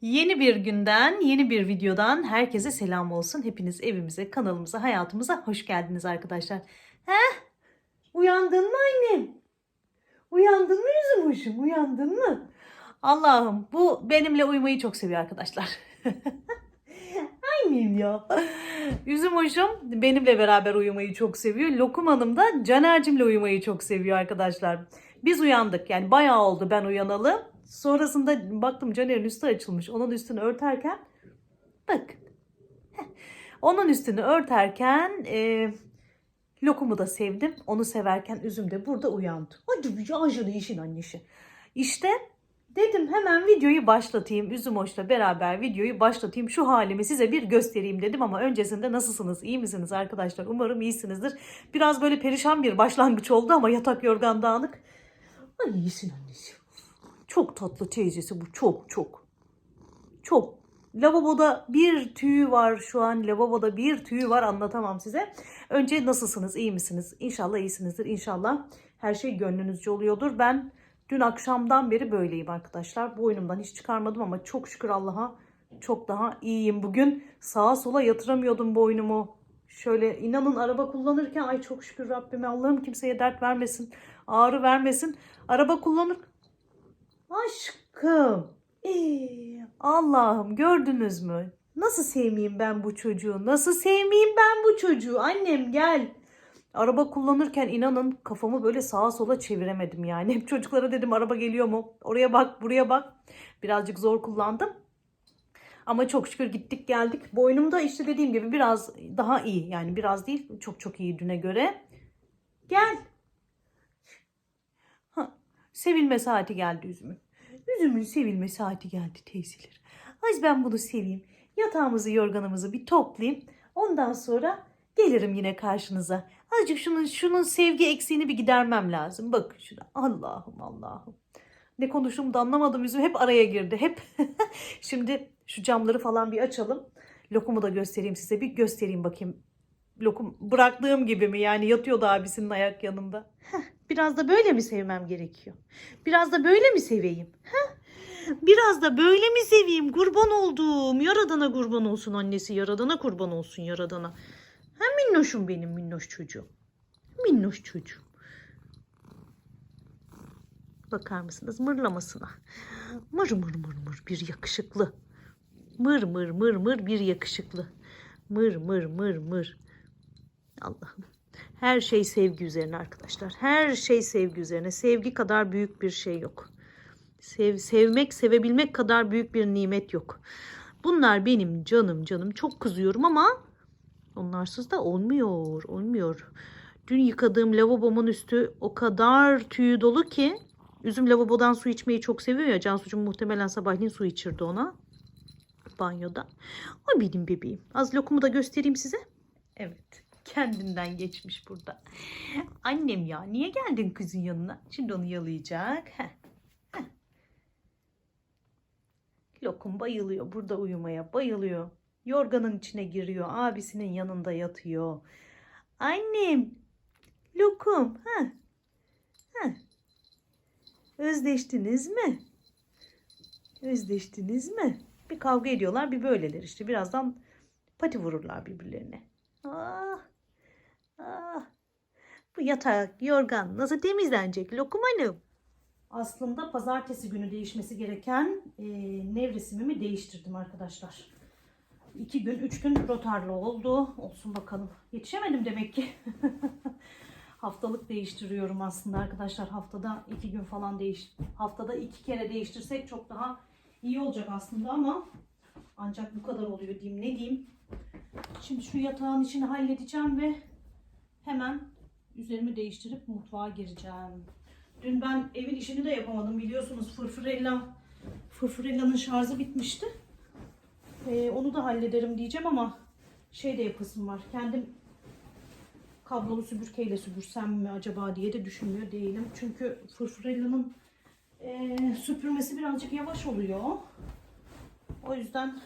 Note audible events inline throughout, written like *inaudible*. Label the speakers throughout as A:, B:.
A: Yeni bir günden, yeni bir videodan herkese selam olsun. Hepiniz evimize, kanalımıza, hayatımıza hoş geldiniz arkadaşlar. Heh, uyandın mı annem? Uyandın mı yüzüm hoşum? Uyandın mı? Allah'ım bu benimle uyumayı çok seviyor arkadaşlar. *laughs* Annem ya. Yüzüm hoşum benimle beraber uyumayı çok seviyor. Lokum Hanım da Caner'cimle uyumayı çok seviyor arkadaşlar. Biz uyandık yani bayağı oldu ben uyanalı. Sonrasında baktım Caner'in üstü açılmış. Onun üstünü örterken bak. Heh. *laughs* Onun üstünü örterken e, lokumu da sevdim. Onu severken üzüm de burada uyandı. Hadi bir işin annesi. İşte dedim hemen videoyu başlatayım. Üzüm Hoş'la beraber videoyu başlatayım. Şu halimi size bir göstereyim dedim ama öncesinde nasılsınız? İyi misiniz arkadaşlar? Umarım iyisinizdir. Biraz böyle perişan bir başlangıç oldu ama yatak yorgan dağınık. Ay iyisin annesi. Çok tatlı teyzesi bu. Çok çok. Çok. Lavaboda bir tüyü var şu an. Lavaboda bir tüyü var anlatamam size. Önce nasılsınız? iyi misiniz? İnşallah iyisinizdir. İnşallah her şey gönlünüzce oluyordur. Ben dün akşamdan beri böyleyim arkadaşlar. Boynumdan hiç çıkarmadım ama çok şükür Allah'a çok daha iyiyim bugün. Sağa sola yatıramıyordum boynumu. Şöyle inanın araba kullanırken ay çok şükür Rabbime Allah'ım kimseye dert vermesin. Ağrı vermesin. Araba kullanır. Aşkım. Ee, Allah'ım gördünüz mü? Nasıl sevmeyeyim ben bu çocuğu? Nasıl sevmeyeyim ben bu çocuğu? Annem gel. Araba kullanırken inanın kafamı böyle sağa sola çeviremedim yani. Hep çocuklara dedim araba geliyor mu? Oraya bak, buraya bak. Birazcık zor kullandım. Ama çok şükür gittik geldik. Boynumda işte dediğim gibi biraz daha iyi. Yani biraz değil çok çok iyi düne göre. Gel. Sevilme saati geldi üzümün. Üzümün sevilme saati geldi teyzeler. Az ben bunu seveyim. Yatağımızı yorganımızı bir toplayayım. Ondan sonra gelirim yine karşınıza. Azıcık şunun, şunun sevgi eksiğini bir gidermem lazım. Bakın şuna. Allah'ım Allah'ım. Ne konuştuğumu da anlamadım. Yüzüm hep araya girdi. Hep. *laughs* Şimdi şu camları falan bir açalım. Lokumu da göstereyim size. Bir göstereyim bakayım. Lokum bıraktığım gibi mi? Yani yatıyordu abisinin ayak yanında. Heh, biraz da böyle mi sevmem gerekiyor? Biraz da böyle mi seveyim? Heh? Biraz da böyle mi seveyim? Kurban olduğum. Yaradana kurban olsun annesi. Yaradana kurban olsun yaradana. Ha minnoşum benim minnoş çocuğum. Minnoş çocuğum. Bakar mısınız mırlamasına? Mır mır mır mır bir yakışıklı. Mır mır mır mır bir yakışıklı. Mır mır mır mır. Allah'ım. Her şey sevgi üzerine arkadaşlar. Her şey sevgi üzerine. Sevgi kadar büyük bir şey yok. Sev, sevmek, sevebilmek kadar büyük bir nimet yok. Bunlar benim canım canım. Çok kızıyorum ama onlarsız da olmuyor. Olmuyor. Dün yıkadığım lavabomun üstü o kadar tüyü dolu ki üzüm lavabodan su içmeyi çok seviyor ya. Cansucuğum muhtemelen sabahleyin su içirdi ona. Banyoda. O benim bebeğim. Az lokumu da göstereyim size. Evet. Kendinden geçmiş burada. Annem ya niye geldin kızın yanına? Şimdi onu yalayacak. Heh. Heh. Lokum bayılıyor. Burada uyumaya bayılıyor. Yorganın içine giriyor. Abisinin yanında yatıyor. Annem. Lokum. Ha. Ha. Özleştiniz mi? Özleştiniz mi? Bir kavga ediyorlar bir böyleler işte. Birazdan pati vururlar birbirlerine. Ah. Bu yatak, yorgan nasıl temizlenecek Lokum Hanım? Aslında pazartesi günü değişmesi gereken e, nevresimimi değiştirdim arkadaşlar. İki gün, üç gün rotarlı oldu. Olsun bakalım. Yetişemedim demek ki. *laughs* Haftalık değiştiriyorum aslında arkadaşlar. Haftada iki gün falan değiş haftada iki kere değiştirsek çok daha iyi olacak aslında ama ancak bu kadar oluyor diyeyim ne diyeyim. Şimdi şu yatağın içini halledeceğim ve hemen üzerimi değiştirip mutfağa gireceğim. Dün ben evin işini de yapamadım biliyorsunuz fırfırella fırfırellanın şarjı bitmişti. Ee, onu da hallederim diyeceğim ama şey de yapasım var. Kendim kablolu süpürgeyle süpürsem mi acaba diye de düşünmüyor değilim. Çünkü fırfırellanın e, süpürmesi birazcık yavaş oluyor. O yüzden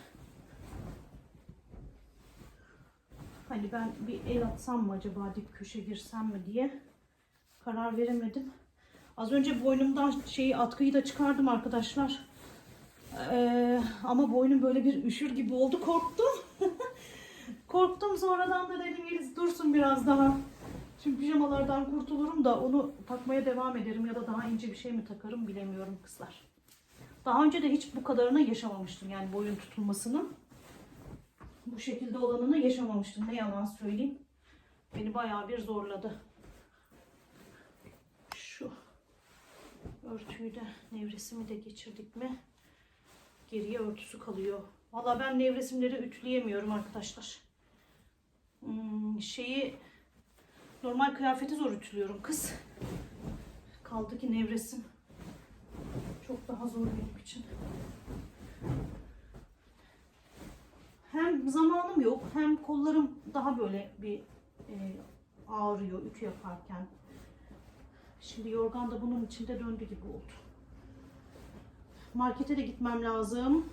A: hani ben bir el atsam mı acaba dip köşe girsem mi diye karar veremedim. Az önce boynumdan şeyi atkıyı da çıkardım arkadaşlar. Ee, ama boynum böyle bir üşür gibi oldu. Korktum. *laughs* Korktum sonradan da dedim Yeliz dursun biraz daha. Şimdi pijamalardan kurtulurum da onu takmaya devam ederim ya da daha ince bir şey mi takarım bilemiyorum kızlar. Daha önce de hiç bu kadarını yaşamamıştım yani boyun tutulmasının. Bu şekilde olanını yaşamamıştım ne yalan söyleyeyim. Beni bayağı bir zorladı. Şu örtüyü de nevresimi de geçirdik mi geriye örtüsü kalıyor. Valla ben nevresimleri ütüleyemiyorum arkadaşlar. Hmm, şeyi normal kıyafeti zor ütülüyorum kız. Kaldı ki nevresim çok daha zor benim için. Hem zamanım yok hem kollarım daha böyle bir e, ağrıyor ütü yaparken. Şimdi yorgan da bunun içinde döndü gibi oldu. Markete de gitmem lazım.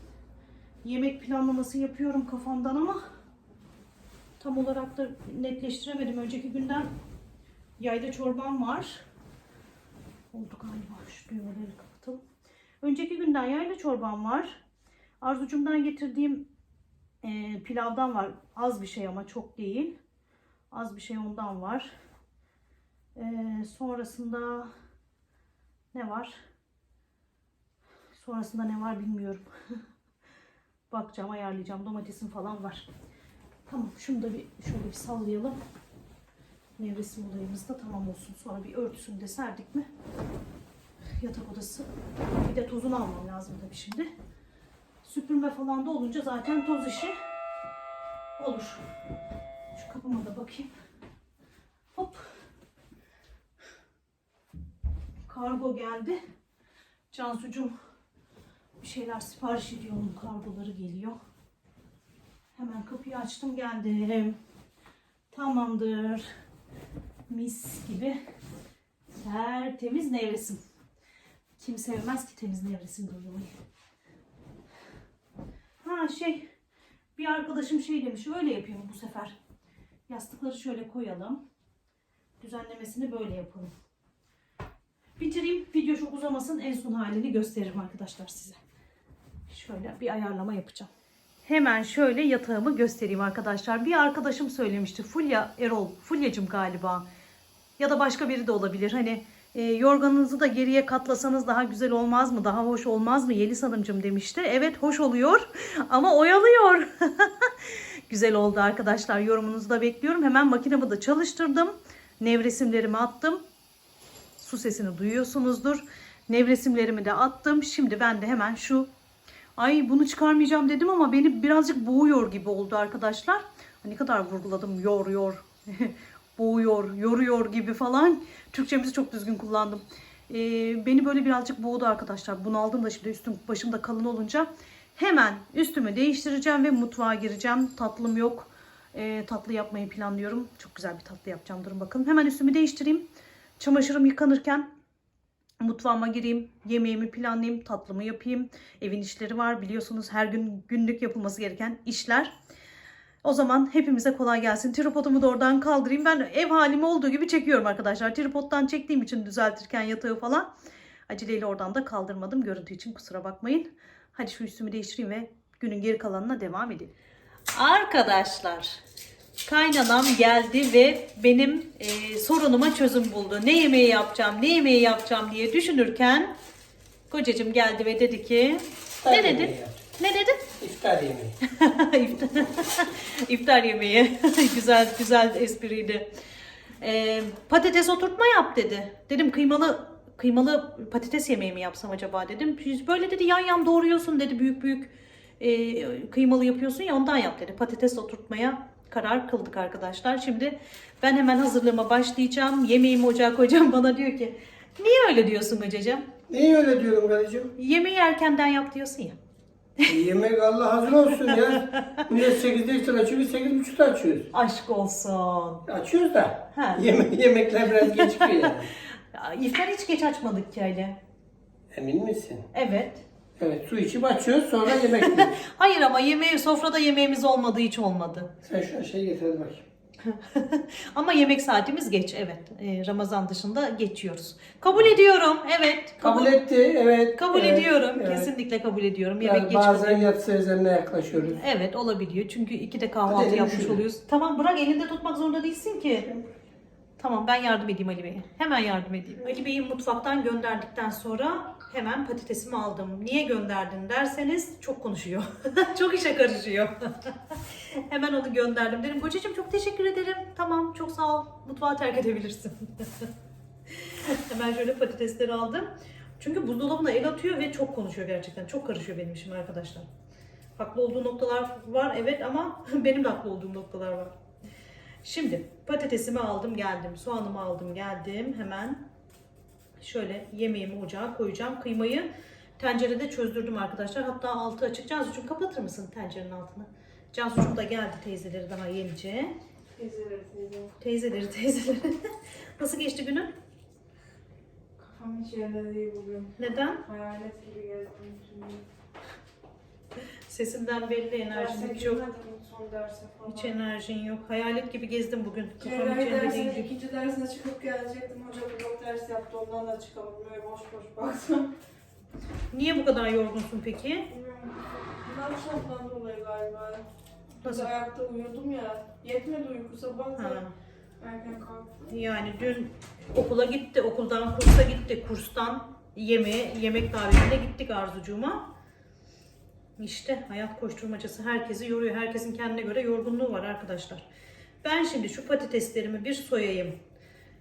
A: Yemek planlaması yapıyorum kafamdan ama tam olarak da netleştiremedim. Önceki günden yayla çorbam var. Oldu galiba. Şu düğmeleri kapatalım. Önceki günden yayla çorbam var. Arzucumdan getirdiğim e, pilavdan var. Az bir şey ama çok değil. Az bir şey ondan var. E, sonrasında ne var? Sonrasında ne var bilmiyorum. *laughs* Bakacağım, ayarlayacağım. Domatesim falan var. Tamam, şunu da bir şöyle bir sallayalım. Nevresim olayımız da tamam olsun. Sonra bir örtüsünü de serdik mi? Yatak odası. Bir de tozunu almam lazım tabii şimdi. Süpürme falan da olunca zaten toz işi olur. Şu kapıma da bakayım. Hop. Kargo geldi. Cansucuğum bir şeyler sipariş ediyor. Onun kargoları geliyor. Hemen kapıyı açtım geldim. Tamamdır. Mis gibi tertemiz nevresim. Kim sevmez ki temiz nevresim uyumayı. Şey bir arkadaşım şey demiş öyle yapayım bu sefer. Yastıkları şöyle koyalım. Düzenlemesini böyle yapalım. Bitireyim. Video çok uzamasın. En son halini gösteririm arkadaşlar size. Şöyle bir ayarlama yapacağım. Hemen şöyle yatağımı göstereyim arkadaşlar. Bir arkadaşım söylemişti. Fulya Erol. Fulyacım galiba. Ya da başka biri de olabilir. Hani e, yorganınızı da geriye katlasanız daha güzel olmaz mı? Daha hoş olmaz mı? Yeliz Hanımcığım demişti. Evet hoş oluyor *laughs* ama oyalıyor. *laughs* güzel oldu arkadaşlar. Yorumunuzu da bekliyorum. Hemen makinemi de çalıştırdım. Nevresimlerimi attım. Su sesini duyuyorsunuzdur. Nevresimlerimi de attım. Şimdi ben de hemen şu ay bunu çıkarmayacağım dedim ama beni birazcık boğuyor gibi oldu arkadaşlar. Ne kadar vurguladım yor yor. *laughs* boğuyor, yoruyor gibi falan. Türkçemizi çok düzgün kullandım. Ee, beni böyle birazcık boğdu arkadaşlar. Bunaldım da şimdi üstüm başım da kalın olunca. Hemen üstümü değiştireceğim ve mutfağa gireceğim. Tatlım yok. Ee, tatlı yapmayı planlıyorum. Çok güzel bir tatlı yapacağım. Durun bakalım. Hemen üstümü değiştireyim. Çamaşırım yıkanırken mutfağıma gireyim, yemeğimi planlayayım, tatlımı yapayım. Evin işleri var biliyorsunuz her gün günlük yapılması gereken işler. O zaman hepimize kolay gelsin. Tripodumu da oradan kaldırayım. Ben ev halimi olduğu gibi çekiyorum arkadaşlar. Tripoddan çektiğim için düzeltirken yatağı falan. Aceleyle oradan da kaldırmadım. Görüntü için kusura bakmayın. Hadi şu üstümü değiştireyim ve günün geri kalanına devam edelim. Arkadaşlar kaynanam geldi ve benim e, sorunuma çözüm buldu. Ne yemeği yapacağım, ne yemeği yapacağım diye düşünürken kocacığım geldi ve dedi ki ne dedi? Ne dedi?
B: İftar yemeği. *laughs*
A: İftar, İftar yemeği. *laughs* güzel güzel espriydi. Ee, patates oturtma yap dedi. Dedim kıymalı kıymalı patates yemeği mi yapsam acaba dedim. Böyle dedi yan yan doğruyorsun dedi büyük büyük e, kıymalı yapıyorsun ya ondan yap dedi. Patates oturtmaya karar kıldık arkadaşlar. Şimdi ben hemen hazırlığıma başlayacağım. Yemeğimi ocağa koyacağım. *laughs* Bana diyor ki niye öyle diyorsun kocacığım?
B: Niye öyle diyorum karıcığım?
A: Yemeği erkenden yap diyorsun ya.
B: E, Yemek Allah hazır olsun ya. Millet 8'de iftar açıyor, biz 8.30'da açıyoruz.
A: Aşk olsun.
B: Açıyoruz da.
A: Ha.
B: Yemek, yemekler biraz gecikiyor yani.
A: Ya, *laughs* İftar hiç geç açmadık ki öyle.
B: Emin misin?
A: Evet.
B: Evet, su içip açıyoruz sonra yemek yiyoruz. *laughs*
A: Hayır ama yemeği sofrada yemeğimiz olmadı hiç olmadı.
B: Sen şu an şey getir bakayım.
A: Ama yemek saatimiz geç evet. Ee, Ramazan dışında geçiyoruz. Kabul ediyorum evet.
B: Kabul etti, evet.
A: Kabul
B: evet,
A: ediyorum.
B: evet.
A: Kesinlikle kabul ediyorum. Yemek
B: Yani
A: geç
B: bazen
A: kalıyor.
B: yatsı üzerine yaklaşıyoruz.
A: Evet olabiliyor. Çünkü iki de kahvaltı
B: Hadi
A: yapmış
B: şöyle.
A: oluyoruz. Tamam bırak elinde tutmak zorunda değilsin ki. Tamam ben yardım edeyim Ali Bey'e. Hemen yardım edeyim. Ali Bey'i mutfaktan gönderdikten sonra hemen patatesimi aldım. Niye gönderdin derseniz çok konuşuyor. *laughs* çok işe karışıyor. *laughs* hemen onu gönderdim. Dedim kocacığım çok teşekkür ederim. Tamam çok sağ ol. Mutfağı terk edebilirsin. *laughs* hemen şöyle patatesleri aldım. Çünkü buzdolabına el atıyor ve çok konuşuyor gerçekten. Çok karışıyor benim işim arkadaşlar. Haklı olduğu noktalar var evet ama benim de haklı olduğum noktalar var. Şimdi patatesimi aldım geldim. Soğanımı aldım geldim. Hemen şöyle yemeğimi ocağa koyacağım. Kıymayı tencerede çözdürdüm arkadaşlar. Hatta altı açık. Cansucuğum kapatır mısın tencerenin altını? Cansucuğum da geldi teyzeleri daha yenice.
C: Teyzeleri teyze.
A: Teyzeleri teyzeleri. *laughs* Nasıl geçti günün?
C: Kafam hiç yerinde değil bugün.
A: Neden?
C: Hayalet gibi gezdim.
A: Sesinden belli hiç yok.
C: girmedim son derse falan.
A: Hiç enerjin yok. Hayalet gibi gezdim bugün. Kafam hiç
C: Cerrahi
A: yerinde
C: dersinin ikinci dersine çıkıp gelecektim. Hoca blok ders yaptı. Ondan da çıkamadım. Böyle boş boş baktım.
A: Niye bu kadar yorgunsun peki?
C: Bilmiyorum. Bunlar şarttan dolayı galiba.
A: Nasıl?
C: Nasıl? ayakta uyudum ya. Yetmedi uyku sabah da erken kalktım.
A: Yani dün okula gitti, okuldan kursa gitti, kurstan yemeğe, yemek davetine gittik Arzucuğuma. İşte hayat koşturmacası herkesi yoruyor. Herkesin kendine göre yorgunluğu var arkadaşlar. Ben şimdi şu patateslerimi bir soyayım.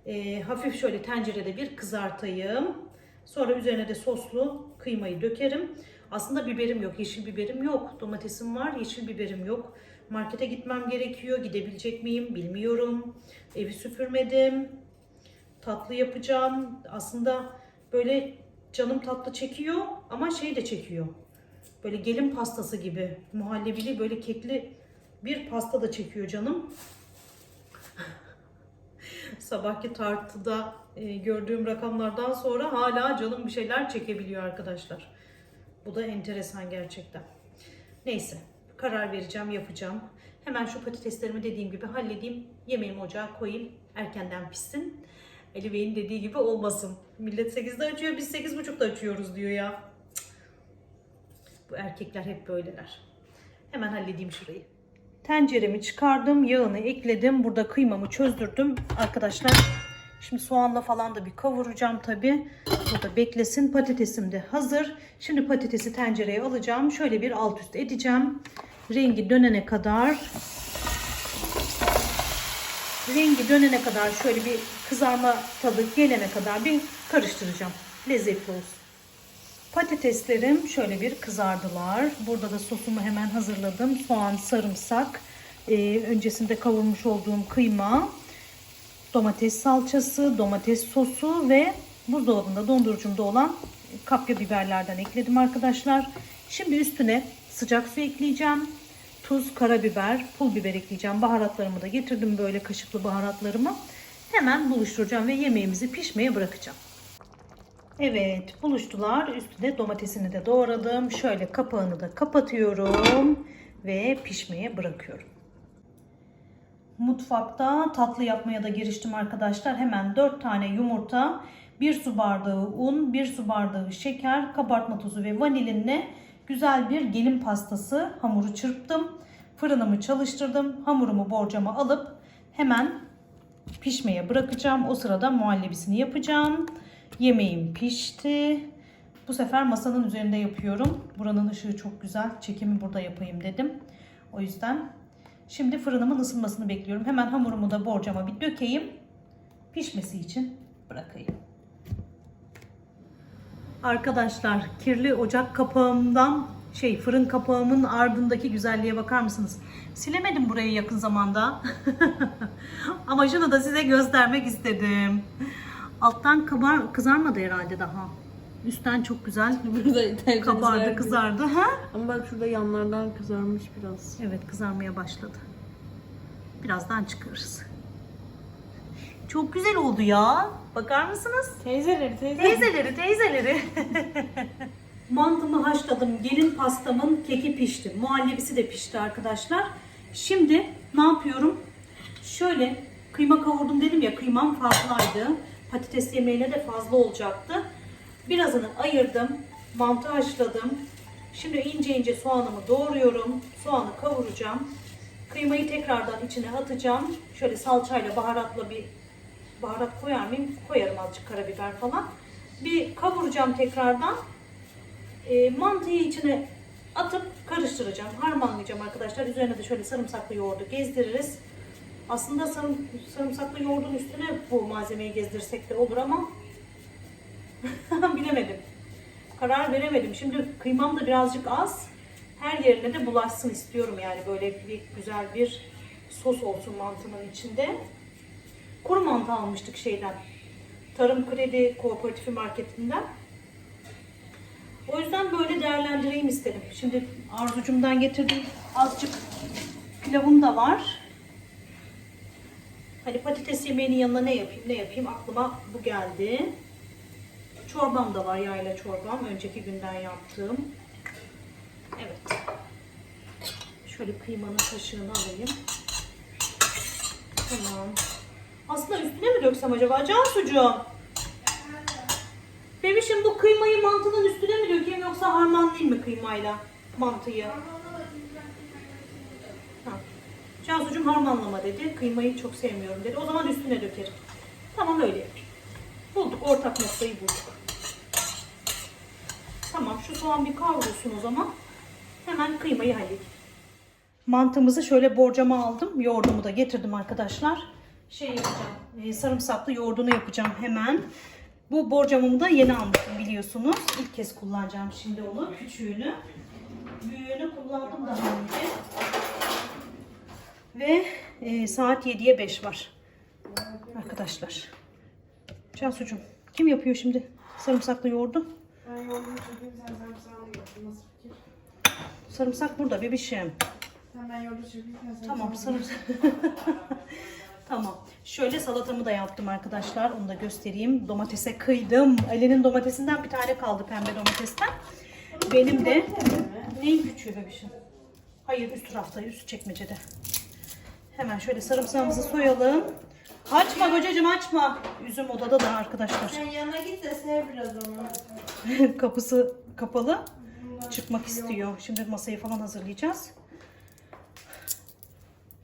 A: Ee, hafif şöyle tencerede bir kızartayım. Sonra üzerine de soslu kıymayı dökerim. Aslında biberim yok, yeşil biberim yok. Domatesim var, yeşil biberim yok. Markete gitmem gerekiyor. Gidebilecek miyim bilmiyorum. Evi süpürmedim. Tatlı yapacağım. Aslında böyle canım tatlı çekiyor ama şey de çekiyor. Böyle gelin pastası gibi muhallebili böyle kekli bir pasta da çekiyor canım. *laughs* Sabahki tartıda e, gördüğüm rakamlardan sonra hala canım bir şeyler çekebiliyor arkadaşlar. Bu da enteresan gerçekten. Neyse karar vereceğim yapacağım. Hemen şu patateslerimi dediğim gibi halledeyim. Yemeğimi ocağa koyayım. Erkenden pişsin. Ali Bey'in dediği gibi olmasın. Millet 8'de açıyor biz 8.30'da açıyoruz diyor ya. Bu erkekler hep böyleler. Hemen halledeyim şurayı. Tenceremi çıkardım, yağını ekledim. Burada kıymamı çözdürdüm arkadaşlar. Şimdi soğanla falan da bir kavuracağım tabi. Burada beklesin. Patatesim de hazır. Şimdi patatesi tencereye alacağım. Şöyle bir alt üst edeceğim. Rengi dönene kadar rengi dönene kadar şöyle bir kızarma tadı gelene kadar bir karıştıracağım. Lezzetli olsun. Patateslerim şöyle bir kızardılar. Burada da sosumu hemen hazırladım. Soğan, sarımsak, e, öncesinde kavurmuş olduğum kıyma, domates salçası, domates sosu ve buzdolabında dondurucumda olan kapya biberlerden ekledim arkadaşlar. Şimdi üstüne sıcak su ekleyeceğim. Tuz, karabiber, pul biber ekleyeceğim. Baharatlarımı da getirdim böyle kaşıklı baharatlarımı. Hemen buluşturacağım ve yemeğimizi pişmeye bırakacağım. Evet buluştular. Üstüne domatesini de doğradım. Şöyle kapağını da kapatıyorum ve pişmeye bırakıyorum. Mutfakta tatlı yapmaya da giriştim arkadaşlar. Hemen 4 tane yumurta, 1 su bardağı un, 1 su bardağı şeker, kabartma tozu ve vanilinle güzel bir gelin pastası hamuru çırptım. Fırınımı çalıştırdım. Hamurumu borcama alıp hemen pişmeye bırakacağım. O sırada muhallebisini yapacağım. Yemeğim pişti. Bu sefer masanın üzerinde yapıyorum. Buranın ışığı çok güzel. Çekimi burada yapayım dedim. O yüzden şimdi fırınımın ısınmasını bekliyorum. Hemen hamurumu da borcama bir dökeyim. Pişmesi için bırakayım. Arkadaşlar kirli ocak kapağımdan şey fırın kapağımın ardındaki güzelliğe bakar mısınız? Silemedim burayı yakın zamanda. *laughs* Ama şunu da size göstermek istedim. Alttan kabar kızarmadı herhalde daha. Üstten çok güzel *laughs*
C: Burada
A: kabardı, kızardı. Ha?
C: Ama bak şurada yanlardan kızarmış biraz.
A: Evet kızarmaya başladı. Birazdan çıkarız. Çok güzel oldu ya. Bakar mısınız?
C: Teyzeleri teyzeleri.
A: Teyzeleri, teyzeleri. *laughs* Mantımı haşladım. Gelin pastamın keki pişti. Muhallebisi de pişti arkadaşlar. Şimdi ne yapıyorum? Şöyle kıyma kavurdum dedim ya kıymam fazlaydı. Patates yemeğine de fazla olacaktı. Birazını ayırdım. Mantı haşladım. Şimdi ince ince soğanımı doğruyorum. Soğanı kavuracağım. Kıymayı tekrardan içine atacağım. Şöyle salçayla baharatla bir baharat koyar mıyım? Koyarım azıcık karabiber falan. Bir kavuracağım tekrardan. E, mantıyı içine atıp karıştıracağım. Harmanlayacağım arkadaşlar. Üzerine de şöyle sarımsaklı yoğurdu gezdiririz. Aslında sarım, sarımsaklı yoğurdun üstüne bu malzemeyi gezdirsek de olur ama *laughs* bilemedim. Karar veremedim. Şimdi kıymam da birazcık az. Her yerine de bulaşsın istiyorum yani böyle bir güzel bir sos olsun mantının içinde. Kuru mantı almıştık şeyden. Tarım Kredi Kooperatifi marketinden. O yüzden böyle değerlendireyim istedim. Şimdi Arzucum'dan getirdim azıcık pilavım da var. Hani patates yemeğinin yanına ne yapayım ne yapayım aklıma bu geldi. Çorbam da var yayla çorbam. Önceki günden yaptığım. Evet. Şöyle kıymanın kaşığını alayım. Tamam. Aslında üstüne mi döksem acaba? Cansucuğum. Bebişim bu kıymayı mantının üstüne mi dökeyim yoksa harmanlayayım mı kıymayla mantıyı? Ha. Cansucuğum harmanlama dedi. Kıymayı çok sevmiyorum dedi. O zaman üstüne dökerim. Tamam öyle yapayım. Bulduk. Ortak noktayı bulduk. Tamam şu soğan bir kavrulsun o zaman. Hemen kıymayı halledeyim. Mantımızı şöyle borcama aldım. Yoğurdumu da getirdim arkadaşlar. Şey yapacağım. e, sarımsaklı yoğurdunu yapacağım hemen. Bu borcamımı da yeni almıştım biliyorsunuz. İlk kez kullanacağım şimdi onu. Küçüğünü. Büyüğünü kullandım daha önce. Ve e, saat 7'ye 5 var. Arkadaşlar. Cansucuğum kim yapıyor şimdi sarımsaklı yoğurdu?
C: Ben yoğurdumu çekeyim sen sarımsağını yapın. Nasıl fikir?
A: Sarımsak burada bebişim.
C: Sen ben yoğurdu çekeyim sen sarımsağını
A: Tamam sarımsak. *laughs* tamam. Şöyle salatamı da yaptım arkadaşlar. Onu da göstereyim. Domatese kıydım. Ali'nin domatesinden bir tane kaldı pembe domatesten. Benim de neyin küçüğü bebişim? Hayır üst tarafta, üst çekmecede. Hemen şöyle sarımsağımızı soyalım. Açma kocacığım açma. Üzüm odada da arkadaşlar.
C: Sen yanına git de sev biraz onu. *laughs*
A: Kapısı kapalı. Çıkmak istiyor. Şimdi masayı falan hazırlayacağız.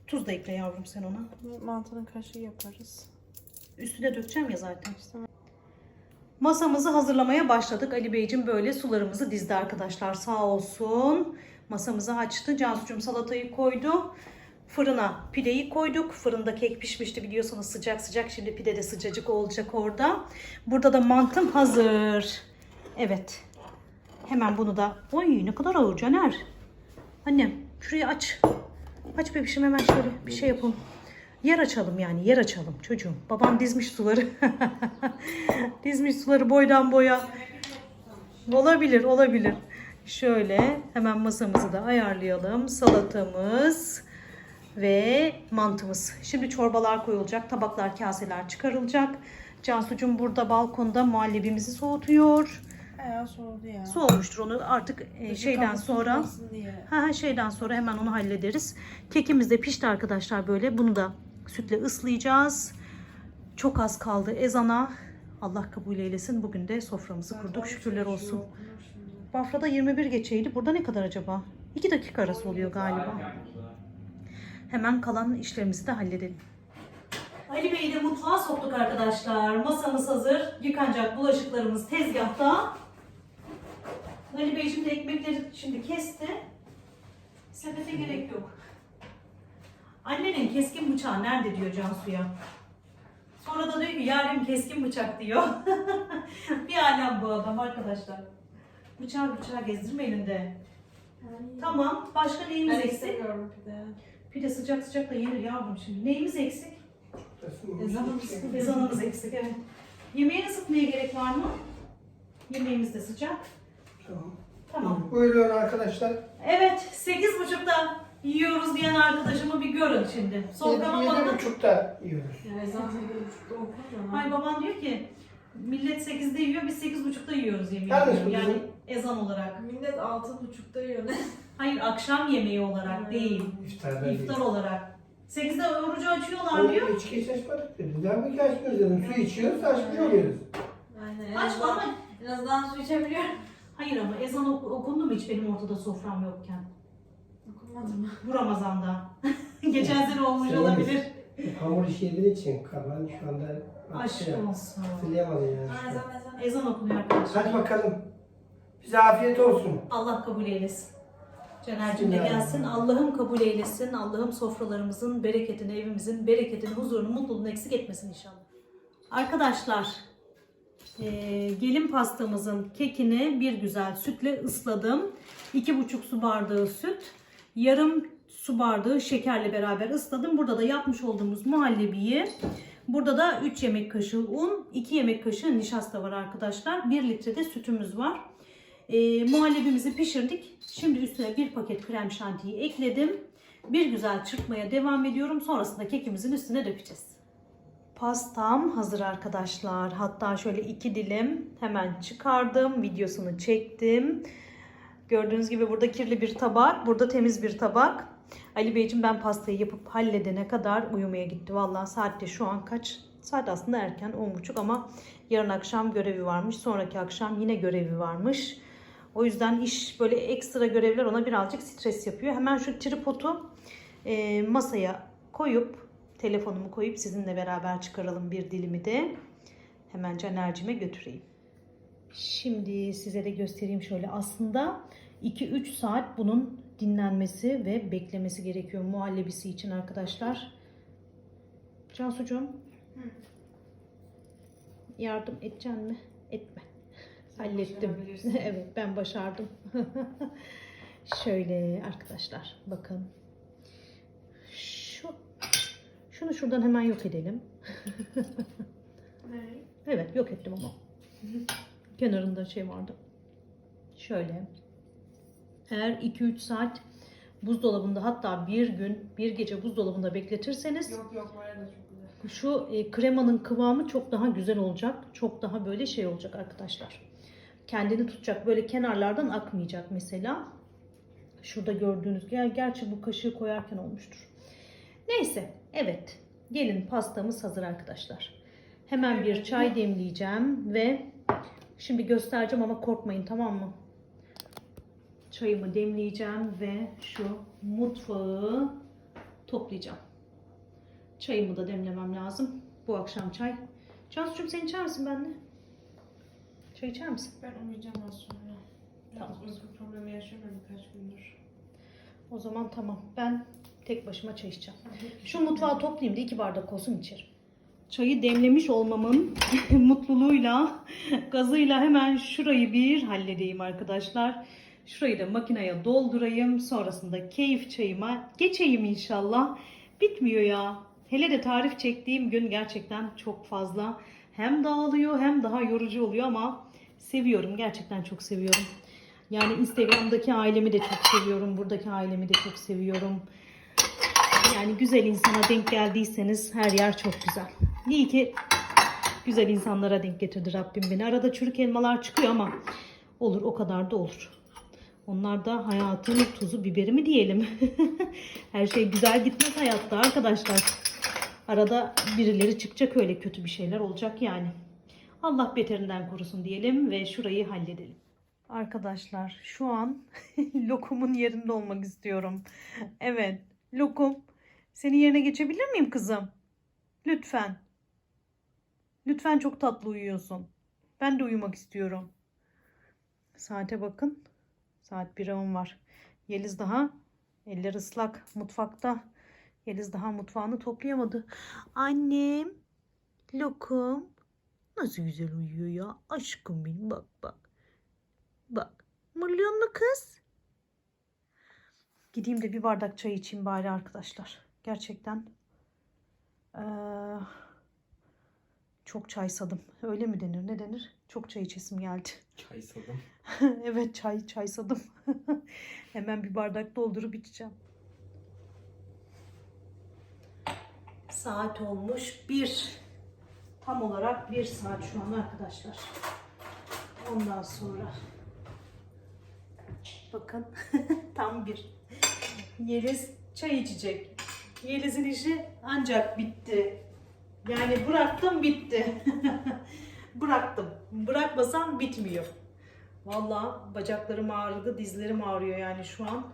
A: Tuz da ekle yavrum sen ona.
C: Mantının kaşığı yaparız.
A: Üstüne dökeceğim ya zaten. Masamızı hazırlamaya başladık. Ali Beyciğim böyle sularımızı dizdi arkadaşlar. Sağ olsun. Masamızı açtı. Cansucuğum salatayı koydu. Fırına pideyi koyduk. Fırında kek pişmişti biliyorsunuz sıcak sıcak. Şimdi pide de sıcacık olacak orada. Burada da mantım hazır. Evet. Hemen bunu da... Oy ne kadar ağır Caner. Annem şurayı aç. Aç bebişim hemen şöyle bir şey yapalım. Yer açalım yani yer açalım çocuğum. Baban dizmiş suları. *laughs* dizmiş suları boydan boya. Olabilir olabilir. Şöyle hemen masamızı da ayarlayalım. Salatamız ve mantımız. Şimdi çorbalar koyulacak. Tabaklar, kaseler çıkarılacak. Cansucuğum burada balkonda muhallebimizi soğutuyor.
C: Bayağı soğudu ya.
A: Soğumuştur onu artık e, şeyden sonra. Ha ha, şeyden sonra hemen onu hallederiz. Kekimiz de pişti arkadaşlar böyle. Bunu da sütle ıslayacağız. Çok az kaldı ezana. Allah kabul eylesin. Bugün de soframızı kurduk. Şükürler olsun. Bafra'da 21 geçeydi. Burada ne kadar acaba? 2 dakika arası oluyor galiba. Hemen kalan işlerimizi de halledelim. Ali Bey'i de mutfağa soktuk arkadaşlar. Masamız hazır. Yıkanacak bulaşıklarımız tezgahta. Ali Bey şimdi ekmekleri şimdi kesti. Sepete gerek yok. Annenin keskin bıçağı nerede diyor Cansu'ya. Sonra da diyor ki yarın keskin bıçak diyor. *laughs* bir alem bu adam arkadaşlar. Bıçağı bıçağı gezdirme elinde. Tamam. Başka neyimiz
C: Ben
A: eksik?
C: Pide.
A: Sıcak sıcak da yenir yavrum şimdi. Neyimiz eksik?
C: Ezanımız.
A: Ezanımız eksik evet. Yemeği ısıtmaya gerek var mı? Yemeğimiz de sıcak.
B: Tamam.
A: Tamam.
B: Buyurun arkadaşlar.
A: Evet, sekiz buçukta yiyoruz diyen arkadaşımı bir görün şimdi. Soframa
B: Yedi
A: bakın.
B: buçukta yiyoruz.
C: Bir buçukta okunca.
A: Ay baban diyor ki millet sekizde yiyor, biz sekiz buçukta yiyoruz yemeği. Yani ezan olarak.
C: Millet altı buçukta yiyor ne? *laughs*
A: Hayır akşam yemeği olarak değil.
B: İftarda
A: İftar olarak. 8'de orucu açıyorlar diyor.
B: O içki hiç açmadık dedi. Ben bir açmıyoruz dedim. Su içiyoruz, açmış oluyoruz.
C: Aynen. En
A: Aç
C: azından,
A: ama.
C: en azından su içebiliyorum.
A: Hayır ama ezan ok- okundu mu hiç benim ortada sofram yokken?
C: Dokunmadım mı?
A: Bu Ramazan'da. *laughs* Geçen sene olmuş
B: Senin-
A: olabilir.
B: Hamur işi yediğin için kalan şu anda
A: Aşk
B: ya.
A: olsun.
B: Hatırlayamadın yani.
C: Ha,
B: şu an.
C: ezan ezan.
A: Ezan okunuyor arkadaşlar.
B: Hadi bakalım. Bize afiyet olsun.
A: Allah kabul eylesin. Caner'cim de gelsin. Allah'ım kabul eylesin. Allah'ım sofralarımızın bereketini, evimizin bereketini, huzurunu, mutluluğunu eksik etmesin inşallah. Arkadaşlar, eee, gelin pastamızın kekini bir güzel sütle ısladım. 2,5 su bardağı süt, yarım su bardağı şekerle beraber ısladım. Burada da yapmış olduğumuz muhallebiyi Burada da 3 yemek kaşığı un, 2 yemek kaşığı nişasta var arkadaşlar. 1 litre de sütümüz var. E, muhallebimizi pişirdik. Şimdi üstüne bir paket krem şantiyi ekledim. Bir güzel çırpmaya devam ediyorum. Sonrasında kekimizin üstüne dökeceğiz. Pastam hazır arkadaşlar. Hatta şöyle iki dilim hemen çıkardım. Videosunu çektim. Gördüğünüz gibi burada kirli bir tabak, burada temiz bir tabak. Ali Beyciğim ben pastayı yapıp halledene kadar uyumaya gitti. Vallahi saatte şu an kaç? Saat aslında erken 10.30 ama yarın akşam görevi varmış. Sonraki akşam yine görevi varmış. O yüzden iş böyle ekstra görevler ona birazcık stres yapıyor. Hemen şu tripodu e, masaya koyup telefonumu koyup sizinle beraber çıkaralım bir dilimi de. Hemen Caner'cime götüreyim. Şimdi size de göstereyim şöyle. Aslında 2-3 saat bunun dinlenmesi ve beklemesi gerekiyor muhallebisi için arkadaşlar. Cansucuğum. Yardım edeceksin mi? Etme. Hallettim. *laughs* evet ben başardım. *laughs* şöyle arkadaşlar bakın. Şu şunu şuradan hemen yok edelim. *laughs* Evet yok ettim ama. Kenarında şey vardı. Şöyle. Eğer 2-3 saat buzdolabında hatta bir gün bir gece buzdolabında bekletirseniz
C: Yok yok var da çok güzel.
A: şu e, kremanın kıvamı çok daha güzel olacak. Çok daha böyle şey olacak arkadaşlar. Kendini tutacak. Böyle kenarlardan akmayacak mesela. Şurada gördüğünüz ger gerçi bu kaşığı koyarken olmuştur. Neyse evet gelin pastamız hazır arkadaşlar. Hemen bir çay demleyeceğim ve şimdi göstereceğim ama korkmayın tamam mı? Çayımı demleyeceğim ve şu mutfağı toplayacağım. Çayımı da demlemem lazım. Bu akşam çay. Cansu'cum sen içer misin benimle? Çay içer misin?
C: Ben uyuyacağım az sonra.
A: Tamam.
C: Biraz uyku problemi yaşıyorum birkaç gündür.
A: O zaman tamam. Ben tek başıma çay içeceğim. Şu mutfağı toplayayım da iki bardak olsun içerim. Çayı demlemiş olmamın *laughs* mutluluğuyla, gazıyla hemen şurayı bir halledeyim arkadaşlar. Şurayı da makineye doldurayım. Sonrasında keyif çayıma geçeyim inşallah. Bitmiyor ya. Hele de tarif çektiğim gün gerçekten çok fazla hem dağılıyor hem daha yorucu oluyor ama seviyorum. Gerçekten çok seviyorum. Yani Instagram'daki ailemi de çok seviyorum. Buradaki ailemi de çok seviyorum. Yani güzel insana denk geldiyseniz her yer çok güzel. İyi ki güzel insanlara denk getirdi Rabbim beni. Arada çürük elmalar çıkıyor ama olur o kadar da olur. Onlar da hayatın tuzu biberi mi diyelim. *laughs* her şey güzel gitmez hayatta arkadaşlar. Arada birileri çıkacak öyle kötü bir şeyler olacak yani. Allah beterinden korusun diyelim ve şurayı halledelim. Arkadaşlar şu an *laughs* lokumun yerinde olmak istiyorum. Evet lokum senin yerine geçebilir miyim kızım? Lütfen. Lütfen çok tatlı uyuyorsun. Ben de uyumak istiyorum. Saate bakın. Saat 1'e 10 var. Yeliz daha eller ıslak mutfakta. Yeliz daha mutfağını toplayamadı. Annem lokum nasıl güzel uyuyor ya. Aşkım benim bak bak. Bak. Mırlıyor mu kız? Gideyim de bir bardak çay içeyim bari arkadaşlar. Gerçekten eee, çok çay sadım. Öyle mi denir? Ne denir? Çok çay içesim geldi.
B: Çay sadım. *laughs*
A: evet çay çay sadım. *laughs* Hemen bir bardak doldurup içeceğim. Saat olmuş bir. Tam olarak bir saat şu an arkadaşlar. Ondan sonra bakın *laughs* tam bir. Yeriz çay içecek. Yeliz'in işi ancak bitti. Yani bıraktım bitti. *laughs* Bıraktım. Bırakmasam bitmiyor. Vallahi bacaklarım ağrıdı, dizlerim ağrıyor yani şu an.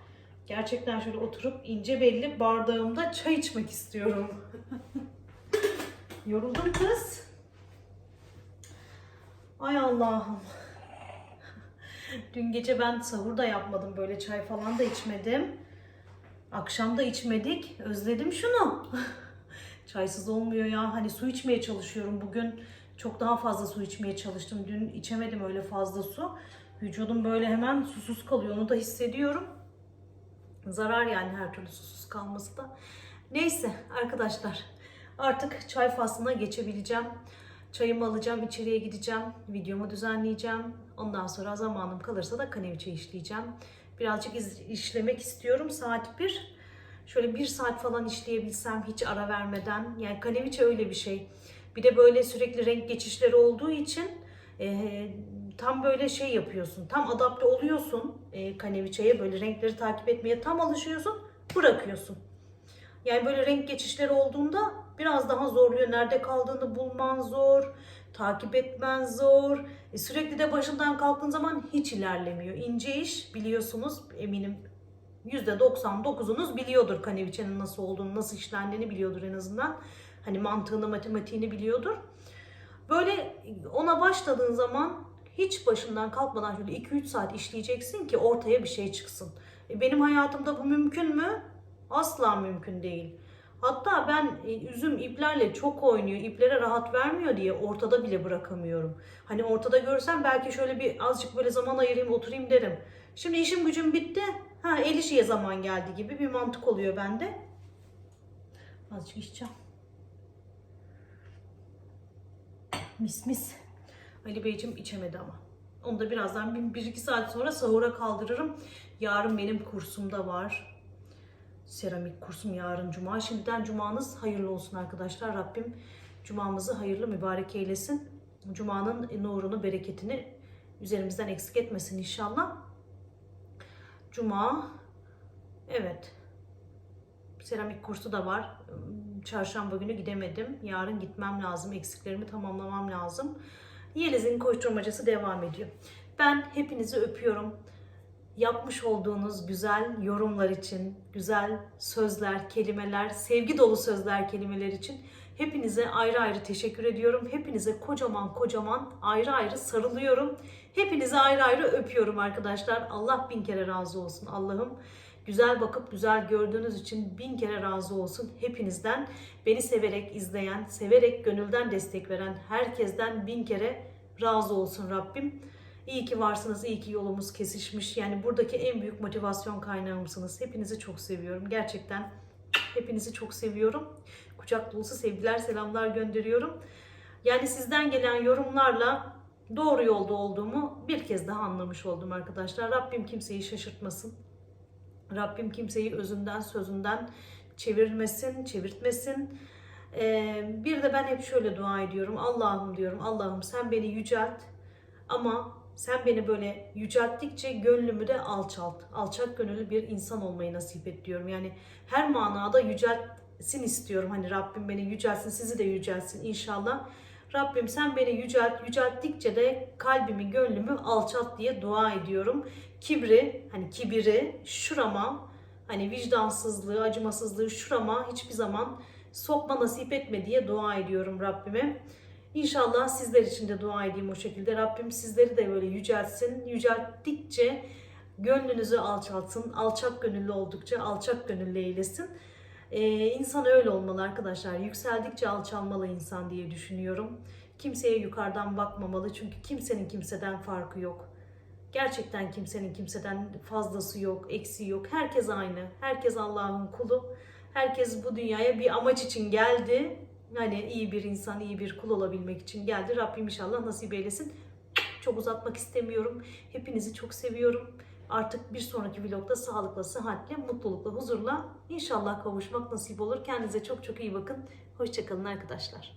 A: Gerçekten şöyle oturup ince belli bardağımda çay içmek istiyorum. *laughs* Yoruldum kız. Ay Allah'ım. Dün gece ben sahur da yapmadım böyle çay falan da içmedim. Akşam da içmedik. Özledim şunu. *laughs* Çaysız olmuyor ya. Hani su içmeye çalışıyorum bugün. Çok daha fazla su içmeye çalıştım. Dün içemedim öyle fazla su. Vücudum böyle hemen susuz kalıyor. Onu da hissediyorum. Zarar yani her türlü susuz kalması da. Neyse arkadaşlar. Artık çay faslına geçebileceğim. Çayımı alacağım, içeriye gideceğim. Videomu düzenleyeceğim. Ondan sonra zamanım kalırsa da kaneviçe işleyeceğim. Birazcık işlemek istiyorum. Saat 1. Şöyle bir saat falan işleyebilsem hiç ara vermeden. Yani kaneviçe öyle bir şey. Bir de böyle sürekli renk geçişleri olduğu için tam böyle şey yapıyorsun. Tam adapte oluyorsun e, kaneviçeye. Böyle renkleri takip etmeye tam alışıyorsun. Bırakıyorsun. Yani böyle renk geçişleri olduğunda biraz daha zorluyor. Nerede kaldığını bulman zor. Takip etmen zor. E, sürekli de başından kalktığın zaman hiç ilerlemiyor. İnce iş biliyorsunuz eminim %99'unuz biliyordur kaneviçenin nasıl olduğunu, nasıl işlendiğini biliyordur en azından. Hani mantığını, matematiğini biliyordur. Böyle ona başladığın zaman hiç başından kalkmadan şöyle 2-3 saat işleyeceksin ki ortaya bir şey çıksın. E, benim hayatımda bu mümkün mü? Asla mümkün değil. Hatta ben e, üzüm iplerle çok oynuyor, iplere rahat vermiyor diye ortada bile bırakamıyorum. Hani ortada görsem belki şöyle bir azıcık böyle zaman ayırayım, oturayım derim. Şimdi işim gücüm bitti. Ha el işiye zaman geldi gibi bir mantık oluyor bende. Azıcık içeceğim. Mis mis. Ali Beyciğim içemedi ama. Onu da birazdan 1-2 saat sonra sahura kaldırırım. Yarın benim kursum da var. Seramik kursum yarın cuma. Şimdiden cumanız hayırlı olsun arkadaşlar. Rabbim cumamızı hayırlı mübarek eylesin. Cumanın nurunu, bereketini üzerimizden eksik etmesin inşallah. Cuma, evet. Seramik kursu da var. Çarşamba günü gidemedim. Yarın gitmem lazım. Eksiklerimi tamamlamam lazım. Yeliz'in koşturmacası devam ediyor. Ben hepinizi öpüyorum. Yapmış olduğunuz güzel yorumlar için, güzel sözler, kelimeler, sevgi dolu sözler, kelimeler için hepinize ayrı ayrı teşekkür ediyorum. Hepinize kocaman kocaman ayrı ayrı sarılıyorum. Hepinize ayrı ayrı öpüyorum arkadaşlar. Allah bin kere razı olsun Allah'ım. Güzel bakıp güzel gördüğünüz için bin kere razı olsun hepinizden. Beni severek izleyen, severek gönülden destek veren herkesten bin kere razı olsun Rabbim. İyi ki varsınız, iyi ki yolumuz kesişmiş. Yani buradaki en büyük motivasyon kaynağımsınız. Hepinizi çok seviyorum. Gerçekten hepinizi çok seviyorum. Kucak dolusu sevgiler, selamlar gönderiyorum. Yani sizden gelen yorumlarla doğru yolda olduğumu bir kez daha anlamış oldum arkadaşlar. Rabbim kimseyi şaşırtmasın. Rabbim kimseyi özünden sözünden çevirmesin, çevirtmesin. Ee, bir de ben hep şöyle dua ediyorum. Allah'ım diyorum, Allah'ım sen beni yücelt ama sen beni böyle yücelttikçe gönlümü de alçalt. Alçak gönüllü bir insan olmayı nasip et diyorum. Yani her manada yüceltsin istiyorum. Hani Rabbim beni yüceltsin, sizi de yüceltsin inşallah. Rabbim sen beni yücelt, yücelttikçe de kalbimi, gönlümü alçalt diye dua ediyorum. Kibri, hani kibiri şurama, hani vicdansızlığı, acımasızlığı şurama hiçbir zaman sokma nasip etme diye dua ediyorum Rabbime. İnşallah sizler için de dua edeyim o şekilde. Rabbim sizleri de böyle yüceltsin. Yücelttikçe gönlünüzü alçaltsın. Alçak gönüllü oldukça alçak gönüllü eylesin. Ee, insan öyle olmalı arkadaşlar. Yükseldikçe alçalmalı insan diye düşünüyorum. Kimseye yukarıdan bakmamalı çünkü kimsenin kimseden farkı yok. Gerçekten kimsenin kimseden fazlası yok, eksiği yok. Herkes aynı. Herkes Allah'ın kulu. Herkes bu dünyaya bir amaç için geldi. Hani iyi bir insan, iyi bir kul olabilmek için geldi. Rabbim inşallah nasip eylesin. Çok uzatmak istemiyorum. Hepinizi çok seviyorum. Artık bir sonraki vlogda sağlıkla, sıhhatle, mutlulukla, huzurla inşallah kavuşmak nasip olur. Kendinize çok çok iyi bakın. Hoşçakalın arkadaşlar.